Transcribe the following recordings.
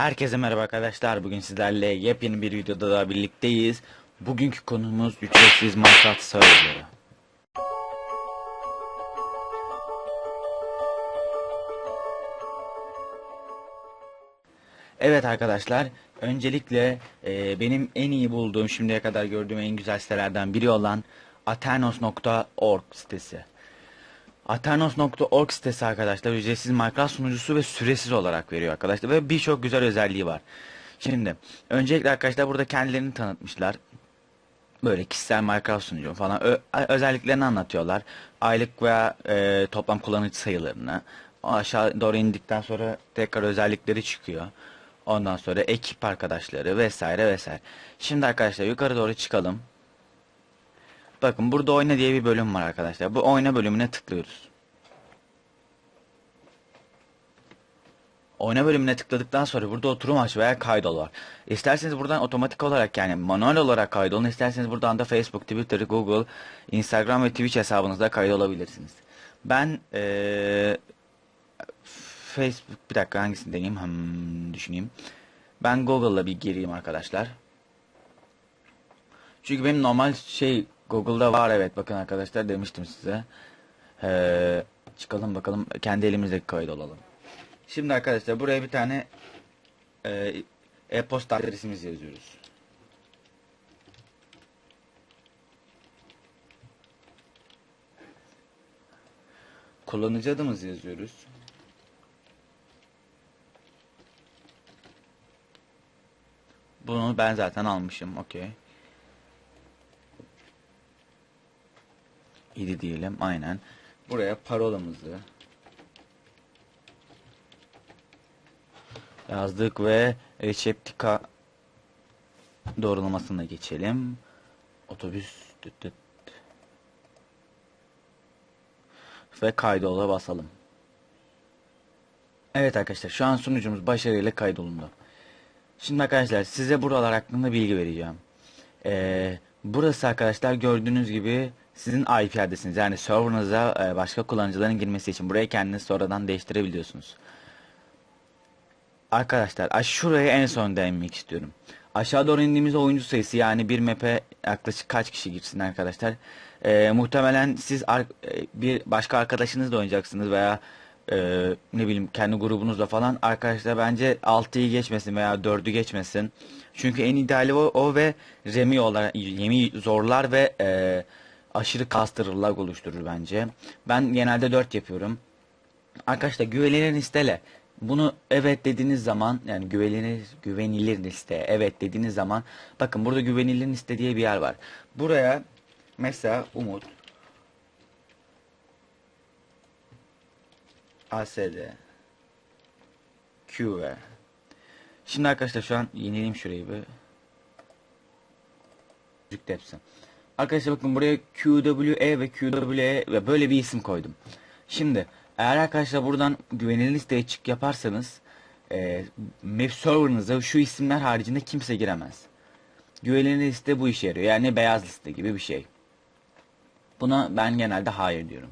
Herkese merhaba arkadaşlar. Bugün sizlerle yepyeni bir videoda daha birlikteyiz. Bugünkü konumuz ücretsiz Minecraft serverları. Evet arkadaşlar, öncelikle e, benim en iyi bulduğum, şimdiye kadar gördüğüm en güzel sitelerden biri olan aternos.org sitesi. Aternos.org sitesi arkadaşlar ücretsiz Minecraft sunucusu ve süresiz olarak veriyor arkadaşlar ve birçok güzel özelliği var. Şimdi öncelikle arkadaşlar burada kendilerini tanıtmışlar. Böyle kişisel Minecraft sunucu falan Ö- özelliklerini anlatıyorlar. Aylık veya e, toplam kullanıcı sayılarını. Aşağı doğru indikten sonra tekrar özellikleri çıkıyor. Ondan sonra ekip arkadaşları vesaire vesaire. Şimdi arkadaşlar yukarı doğru çıkalım. Bakın burada oyna diye bir bölüm var arkadaşlar. Bu oyna bölümüne tıklıyoruz. Oyna bölümüne tıkladıktan sonra burada oturum aç veya kaydol var. İsterseniz buradan otomatik olarak yani manuel olarak kaydolun. İsterseniz buradan da Facebook, Twitter, Google, Instagram ve Twitch hesabınızda kaydolabilirsiniz. Ben ee, Facebook bir dakika hangisini deneyeyim hmm, düşüneyim. Ben Google'la bir gireyim arkadaşlar. Çünkü benim normal şey Google'da var evet bakın arkadaşlar demiştim size. Ee, çıkalım bakalım kendi elimizdeki kayıt olalım. Şimdi arkadaşlar buraya bir tane e, e-posta adresimizi yazıyoruz. Kullanıcı adımızı yazıyoruz. Bunu ben zaten almışım. Okey. İdi diyelim. Aynen. Buraya parolamızı yazdık ve reçeptika doğrulamasına geçelim. Otobüs tıt tıt. ve kaydola basalım. Evet arkadaşlar şu an sunucumuz başarıyla kaydolundu. Şimdi arkadaşlar size buralar hakkında bilgi vereceğim. Ee, burası arkadaşlar gördüğünüz gibi sizin IP adresiniz. Yani serverınıza e, başka kullanıcıların girmesi için burayı kendiniz sonradan değiştirebiliyorsunuz. Arkadaşlar şuraya en son değinmek istiyorum. Aşağı doğru indiğimizde oyuncu sayısı yani bir map'e yaklaşık kaç kişi girsin arkadaşlar. Ee, muhtemelen siz e, bir başka arkadaşınızla oynayacaksınız veya e, ne bileyim kendi grubunuzla falan. Arkadaşlar bence 6'yı geçmesin veya 4'ü geçmesin. Çünkü en ideali o, o ve remi olarak yemi zorlar ve e, aşırı kastırır lag oluşturur bence. Ben genelde 4 yapıyorum. Arkadaşlar güvenilir listele. Bunu evet dediğiniz zaman yani güvenilir güvenilir liste evet dediğiniz zaman bakın burada güvenilir liste diye bir yer var. Buraya mesela Umut ASD QV Şimdi arkadaşlar şu an yenileyim şurayı bir. Müzik hepsi. Arkadaşlar bakın buraya QWE ve QWE ve böyle bir isim koydum. Şimdi eğer arkadaşlar buradan güvenilir listeye çık yaparsanız e, map server'ınıza şu isimler haricinde kimse giremez. Güvenilir liste bu işe yarıyor. Yani beyaz liste gibi bir şey. Buna ben genelde hayır diyorum.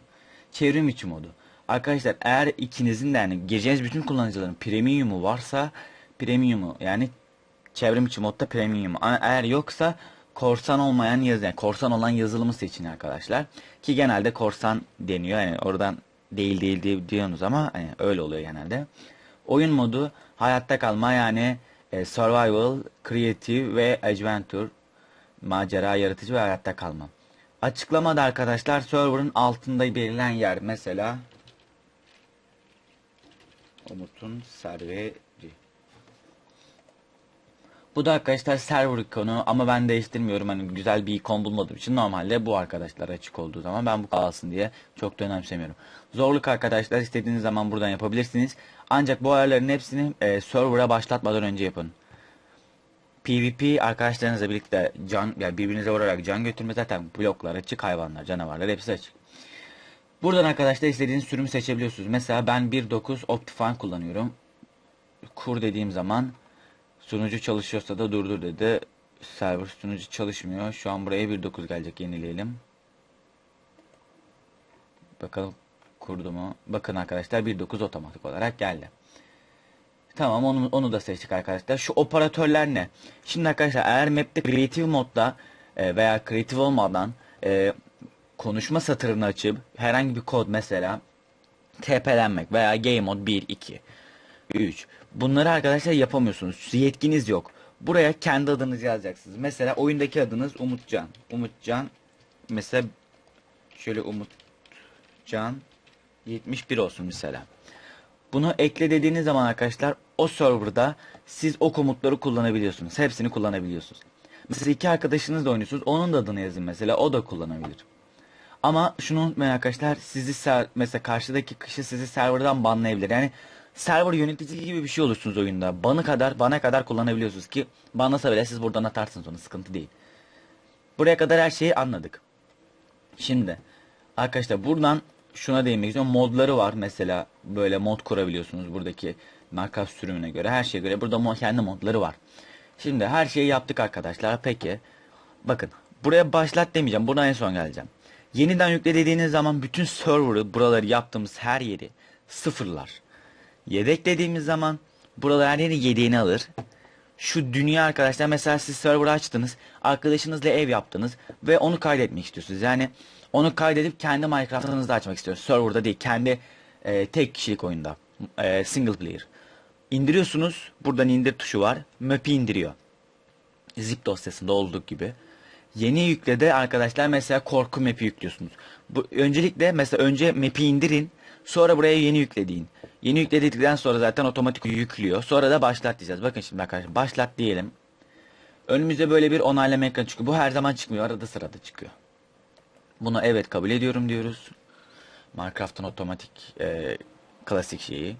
Çevrim içi modu. Arkadaşlar eğer ikinizin de yani gireceğiniz bütün kullanıcıların premium'u varsa premium'u yani çevrim içi modda premium'u. Eğer yoksa korsan olmayan yazı yani korsan olan yazılımı seçin arkadaşlar. Ki genelde korsan deniyor. Yani oradan değil değil diye diyorsunuz ama hani öyle oluyor genelde. Oyun modu hayatta kalma yani e, survival, creative ve adventure macera, yaratıcı ve hayatta kalma. Açıklamada arkadaşlar server'ın altında belirlen yer mesela Umut'un serveri. Bu da arkadaşlar server ikonu ama ben değiştirmiyorum hani güzel bir ikon bulmadığım için normalde bu arkadaşlar açık olduğu zaman ben bu kalsın diye çok da önemsemiyorum. Zorluk arkadaşlar istediğiniz zaman buradan yapabilirsiniz. Ancak bu ayarların hepsini e, server'a başlatmadan önce yapın. PvP arkadaşlarınızla birlikte can yani birbirinize vurarak can götürme zaten bloklar açık hayvanlar canavarlar hepsi açık. Buradan arkadaşlar istediğiniz sürümü seçebiliyorsunuz. Mesela ben 1.9 Optifine kullanıyorum. Kur dediğim zaman Sunucu çalışıyorsa da durdur dedi. Server sunucu çalışmıyor. Şu an buraya 1.9 gelecek. Yenileyelim. Bakalım kurdu mu? Bakın arkadaşlar 1.9 otomatik olarak geldi. Tamam onu, onu da seçtik arkadaşlar. Şu operatörler ne? Şimdi arkadaşlar eğer map'te creative modda e, veya creative olmadan e, konuşma satırını açıp herhangi bir kod mesela TP'lenmek veya game mode 1, 2, 3 bunları arkadaşlar yapamıyorsunuz. Yetkiniz yok. Buraya kendi adınızı yazacaksınız. Mesela oyundaki adınız Umutcan. Umutcan mesela şöyle Umutcan 71 olsun mesela. Bunu ekle dediğiniz zaman arkadaşlar o serverda siz o komutları kullanabiliyorsunuz. Hepsini kullanabiliyorsunuz. Mesela iki arkadaşınızla oynuyorsunuz. Onun da adını yazın mesela. O da kullanabilir. Ama şunu unutmayın arkadaşlar. Sizi mesela karşıdaki kişi sizi serverdan banlayabilir. Yani server yöneticisi gibi bir şey olursunuz oyunda. Banı kadar, bana kadar kullanabiliyorsunuz ki banlasa bile siz buradan atarsınız onu. Sıkıntı değil. Buraya kadar her şeyi anladık. Şimdi arkadaşlar buradan şuna değinmek istiyorum. Modları var mesela böyle mod kurabiliyorsunuz buradaki marka sürümüne göre her şeye göre burada kendi modları var. Şimdi her şeyi yaptık arkadaşlar. Peki bakın buraya başlat demeyeceğim. Buradan en son geleceğim. Yeniden yükle dediğiniz zaman bütün server'ı buraları yaptığımız her yeri sıfırlar. Yedek dediğimiz zaman buralar her yeri yedeğini alır. Şu dünya arkadaşlar mesela siz server açtınız. Arkadaşınızla ev yaptınız. Ve onu kaydetmek istiyorsunuz. Yani onu kaydedip kendi Minecraft'ınızda açmak istiyorsunuz. Server'da değil. Kendi e, tek kişilik oyunda. E, single player. İndiriyorsunuz. Buradan indir tuşu var. Map'i indiriyor. Zip dosyasında olduğu gibi. Yeni yüklede arkadaşlar mesela korku map'i yüklüyorsunuz. Bu öncelikle mesela önce map'i indirin. Sonra buraya yeni yüklediğin. Yeni yükledikten sonra zaten otomatik yüklüyor. Sonra da başlat diyeceğiz. Bakın şimdi arkadaşlar başlat diyelim. Önümüzde böyle bir onaylama ekranı çıkıyor. Bu her zaman çıkmıyor. Arada sırada çıkıyor. Buna evet kabul ediyorum diyoruz. Minecraft'ın otomatik e, klasik şeyi.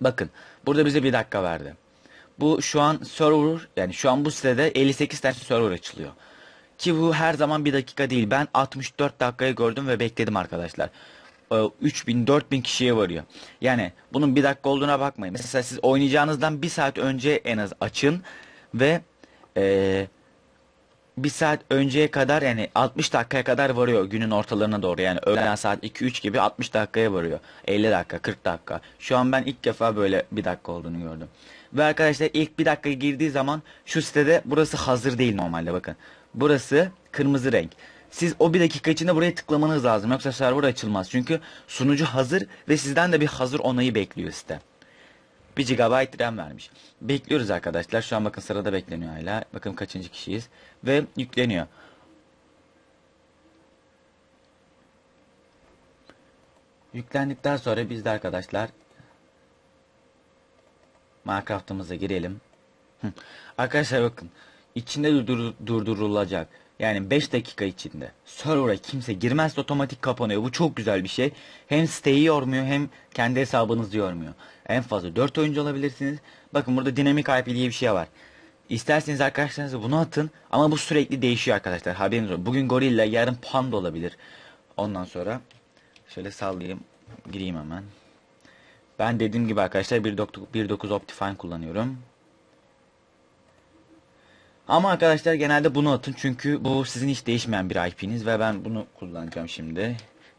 Bakın burada bize bir dakika verdi. Bu şu an server yani şu an bu sitede 58 tane server açılıyor. Ki bu her zaman bir dakika değil. Ben 64 dakikayı gördüm ve bekledim arkadaşlar. Ee, 3000 4000 kişiye varıyor. Yani bunun bir dakika olduğuna bakmayın. Mesela siz oynayacağınızdan bir saat önce en az açın ve ee, bir saat önceye kadar yani 60 dakikaya kadar varıyor günün ortalarına doğru. Yani öğlen saat 2-3 gibi 60 dakikaya varıyor. 50 dakika 40 dakika. Şu an ben ilk defa böyle bir dakika olduğunu gördüm. Ve arkadaşlar ilk bir dakika girdiği zaman şu sitede burası hazır değil normalde bakın. Burası kırmızı renk siz o bir dakika içinde buraya tıklamanız lazım yoksa server açılmaz çünkü sunucu hazır ve sizden de bir hazır onayı bekliyor site 1 GB RAM vermiş. Bekliyoruz arkadaşlar. Şu an bakın sırada bekleniyor hala. Bakın kaçıncı kişiyiz. Ve yükleniyor. Yüklendikten sonra biz de arkadaşlar Minecraft'ımıza girelim. Arkadaşlar bakın. içinde durdur- durdurulacak. Yani 5 dakika içinde server'a kimse girmezse otomatik kapanıyor. Bu çok güzel bir şey. Hem siteyi yormuyor hem kendi hesabınızı yormuyor. En fazla 4 oyuncu olabilirsiniz. Bakın burada dinamik IP diye bir şey var. İsterseniz arkadaşlarınıza bunu atın ama bu sürekli değişiyor arkadaşlar. Haberiniz olsun. Bugün gorilla, yarın panda olabilir. Ondan sonra şöyle sallayayım. Gireyim hemen. Ben dediğim gibi arkadaşlar 1.9 1.9 Optifine kullanıyorum. Ama arkadaşlar genelde bunu atın çünkü bu sizin hiç değişmeyen bir IP'niz ve ben bunu kullanacağım şimdi.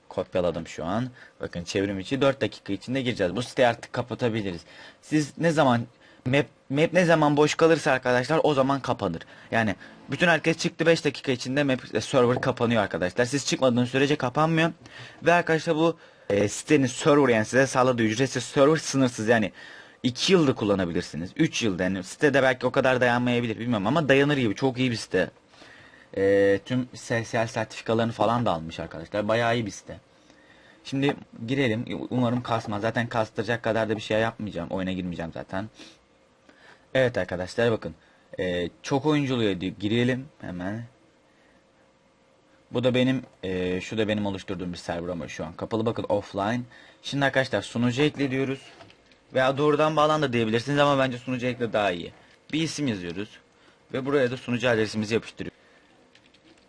Kopyaladım şu an. Bakın çevrim içi 4 dakika içinde gireceğiz. Bu siteyi artık kapatabiliriz. Siz ne zaman map, map ne zaman boş kalırsa arkadaşlar o zaman kapanır. Yani bütün herkes çıktı 5 dakika içinde map e, server kapanıyor arkadaşlar. Siz çıkmadığınız sürece kapanmıyor. Ve arkadaşlar bu e, sitenin server yani size sağladığı ücretsiz server sınırsız yani 2 yılda kullanabilirsiniz. 3 yılda yani sitede belki o kadar dayanmayabilir bilmiyorum ama dayanır gibi çok iyi bir site. E, tüm SSL sertifikalarını falan da almış arkadaşlar. Bayağı iyi bir site. Şimdi girelim. Umarım kasmaz. Zaten kastıracak kadar da bir şey yapmayacağım. Oyuna girmeyeceğim zaten. Evet arkadaşlar bakın. E, çok oyunculuya. Girelim hemen. Bu da benim e, şu da benim oluşturduğum bir server ama şu an kapalı bakın offline. Şimdi arkadaşlar sunucu ekle diyoruz. Veya doğrudan bağlan da diyebilirsiniz ama bence sunucu ekle daha iyi. Bir isim yazıyoruz. Ve buraya da sunucu adresimizi yapıştırıyoruz.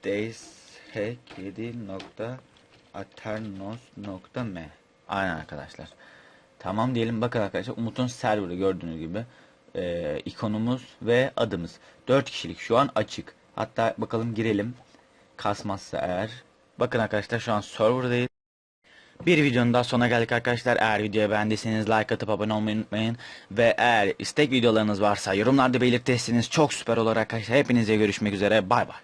dayshack7.aternos.me Aynen arkadaşlar. Tamam diyelim bakın arkadaşlar Umut'un serverı gördüğünüz gibi e, ikonumuz ve adımız. 4 kişilik şu an açık. Hatta bakalım girelim. Kasmazsa eğer. Bakın arkadaşlar şu an serverdayız. Bir videonun daha sonuna geldik arkadaşlar. Eğer videoyu beğendiyseniz like atıp abone olmayı unutmayın. Ve eğer istek videolarınız varsa yorumlarda belirtirseniz çok süper olur arkadaşlar. Hepinize görüşmek üzere. Bay bay.